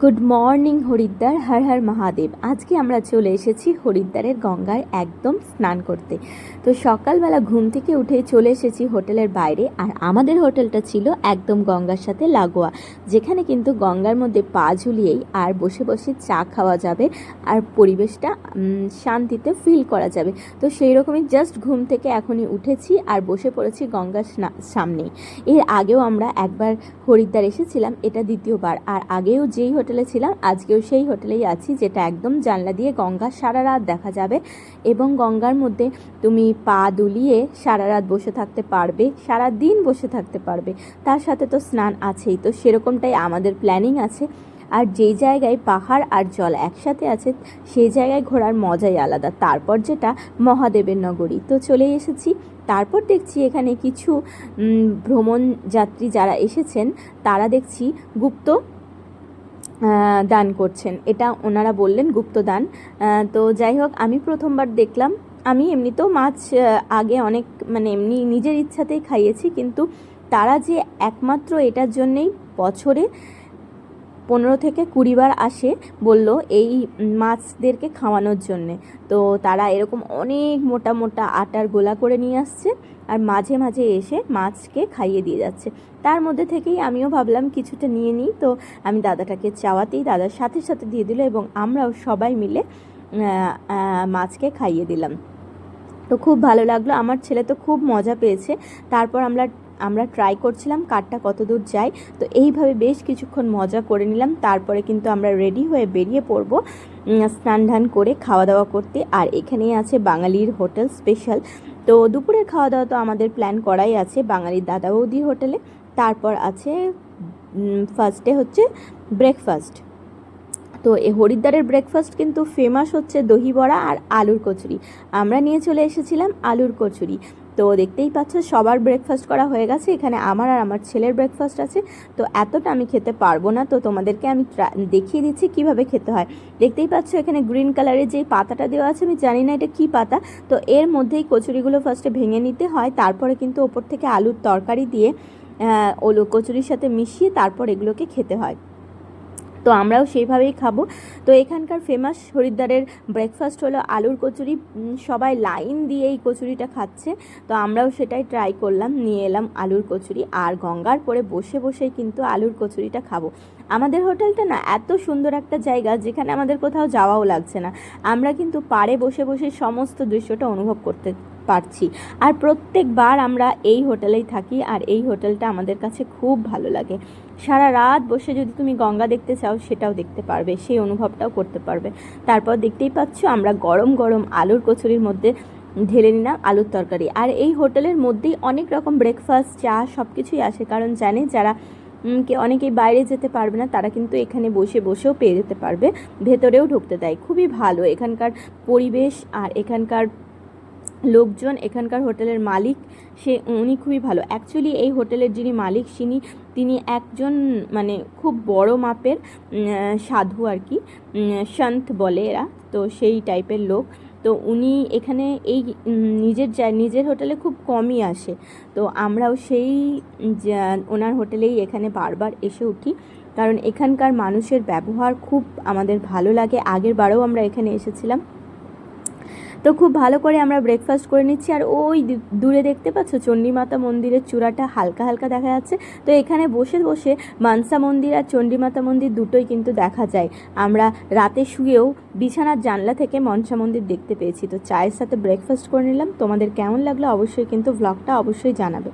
Good morning, Haridwar, Har Har Mahadev. আজকে আমরা চলে এসেছি হরিদ্বারের গঙ্গায় একদম স্নান করতে। তো সকালবেলা ঘুম থেকে উঠে চলে এসেছি হোটেলের বাইরে আর আমাদের হোটেলটা ছিল একদম গঙ্গার সাথে লাগোয়া, যেখানে কিন্তু গঙ্গার মধ্যে পা ঝুলিয়েই আর বসে বসে চা খাওয়া যাবে আর পরিবেশটা শান্তিতে ফিল করা যাবে। তো সেই রকমই জাস্ট ঘুম থেকে এখনই উঠেছি আর বসে পড়েছি গঙ্গার সামনেই। এর আগেও আমরা একবার হরিদ্বার এসেছিলাম, এটা দ্বিতীয়বার। আর আগেও যেই হোটেলে ছিলাম, আজকেও সেই হোটেলেই আছি, যেটা একদম জানলা দিয়ে গঙ্গা সারা রাত দেখা যাবে এবং গঙ্গার মধ্যে তুমি পা দুলিয়ে সারা রাত বসে থাকতে পারবে, সারা দিন বসে থাকতে পারবে। তার সাথে তো স্নান আছেই, তো সেরকমটাই আমাদের প্ল্যানিং আছে। আর যেই জায়গায় পাহাড় আর জল একসাথে আছে, সেই জায়গায় ঘোরার মজাই আলাদা। তারপর যেটা মহাদেবের নগরী। তো চলে এসেছি, তারপর দেখছি এখানে কিছু ভ্রমণ যাত্রী যারা এসেছেন, তারা দেখছি গুপ্ত দান করছেন। এটা ওনারা বললেন গুপ্ত দান তো যাই হোক, আমি প্রথমবার দেখলাম। আমি এমনিতেও মাছ আগে অনেক মানে এমনি নিজের ইচ্ছাতেই খাইয়েছি, কিন্তু তারা যে একমাত্র এটার জন্যেই বছরে পনেরো থেকে কুড়িবার আসে বলল এই মাছদেরকে খাওয়ানোর জন্যে। তো তারা এরকম অনেক মোটা মোটা আটার গোলা করে নিয়ে আসছে আর মাঝে মাঝে এসে মাছকে খাইয়ে দিয়ে যাচ্ছে। তার মধ্যে থেকেই আমিও ভাবলাম কিছুটা নিয়ে নিই। তো আমি দাদাটাকে চাওয়াতেই দাদার সাথে সাথে দিয়ে দিল এবং আমরাও সবাই মিলে মাছকে খাইয়ে দিলাম। তো খুব ভালো লাগল। আমার ছেলে তো খুব মজা পেয়েছে। তারপর আমরা আমরা ট্রাই করছিলাম কারটা কত দূর যায়। তো এইভাবে বেশ কিছুক্ষণ মজা করে নিলাম। তারপরে কিন্তু আমরা রেডি হয়ে বেরিয়ে পড়ব স্নান ধান করে খাওয়া দাওয়া করতে। আর এখানেই আছে বাঙালির হোটেল স্পেশাল তো দুপুরের খাওয়া দাওয়া তো আমাদের প্ল্যান করাই আছে বাঙালির দাদা বৌদি হোটেলে। তারপর আছে ফার্স্টে হচ্ছে ব্রেকফাস্ট তো এই হরিদ্বারের ব্রেকফাস্ট কিন্তু ফেমাস হচ্ছে দহি বড়া আর আলুর কচুরি। আমরা নিয়ে চলে এসেছিলাম আলুর কচুরি। তো দেখতেই পাচ্ছ সবার ব্রেকফাস্ট করা হয়ে গেছে। এখানে আমার আর আমার ছেলের ব্রেকফাস্ট আছে। তো এতটা আমি খেতে পারব না। তো তোমাদেরকে আমি দেখিয়ে দিচ্ছি কীভাবে খেতে হয়। দেখতেই পাচ্ছ এখানে গ্রিন কালারের যে পাতাটা দেওয়া আছে, আমি জানি না এটা কি পাতা। তো এর মধ্যেই কচুরিগুলো ফার্স্টে ভেঙে নিতে হয়। তারপরে কিন্তু ওপর থেকে আলুর তরকারি দিয়ে ওলো কচুরির সাথে মিশিয়ে তারপর এগুলোকে খেতে হয়। তো আমরাও সেইভাবেই খাব। তো এখানকার ফেমাস হরিদ্বারের ব্রেকফাস্ট হলো আলুর কচুরি। সবাই লাইন দিয়ে এই কচুরিটা খাচ্ছে। তো আমরাও সেটাই ট্রাই করলাম, নিয়ে এলাম আলুর কচুরি। আর গঙ্গার পরে বসে বসেই কিন্তু আলুর কচুরিটা খাব। আমাদের হোটেলটা না এত সুন্দর একটা জায়গা, যেখানে আমাদের কোথাও যাওয়াও লাগছে না। আমরা কিন্তু পাড়ে বসে বসে সমস্ত দৃশ্যটা অনুভব করতে পারছি। আর প্রত্যেকবার আমরা এই হোটেলেই থাকি, আর এই হোটেলটা আমাদের কাছে খুব ভালো লাগে। সারা রাত বসে যদি তুমি গঙ্গা দেখতে চাও, সেটাও দেখতে পারবে, সেই অনুভবটাও করতে পারবে। তারপর দেখতেই পাচ্ছ, আমরা গরম গরম আলুর কচুরির মধ্যে ঢেলে নিলাম আলুর তরকারি। আর এই হোটেলের মধ্যেই অনেক রকম ব্রেকফাস্ট চা সব কিছুই আসে। কারণ জানে যারা কে, অনেকেই বাইরে যেতে পারবে না, তারা কিন্তু এখানে বসে বসেও পেয়ে যেতে পারবে, ভেতরেও ঢুকতে দেয়। খুবই ভালো এখানকার পরিবেশ আর এখানকার লোকজন এখানকার হোটেলের মালিক, সে উনি খুবই ভালো। অ্যাকচুয়ালি এই হোটেলের যিনি মালিক তিনি তিনি একজন মানে খুব বড় মাপের সাধু আর কি সন্ত বলে এরা, তো সেই টাইপের লোক। তো উনি এখানে এই নিজের নিজের হোটেলে খুব কমই আসে। তো আমরাও সেই ওনার হোটেলেই এখানে বারবার এসে উঠি। কারণ এখানকার মানুষের ব্যবহার খুব আমাদের ভালো লাগে। আগের বারেও আমরা এখানে এসেছিলাম। তো খুব ভালো করে আমরা ব্রেকফাস্ট করে নিচ্ছি। আর ওই দূরে দেখতে পাচ্ছ চণ্ডীমাতা মন্দিরের চূড়াটা হালকা হালকা দেখা যাচ্ছে। তো এখানে বসে বসে মানসা মন্দির আর চণ্ডীমাতা মন্দির দুটোই কিন্তু দেখা যায়। আমরা রাতে শুয়েও বিছানার জানলা থেকে মনসা মন্দির দেখতে পেয়েছি। তো চায়ের সাথে ব্রেকফাস্ট করে নিলাম। তোমাদের কেমন লাগল অবশ্যই কিন্তু ব্লগটা অবশ্যই জানাবে।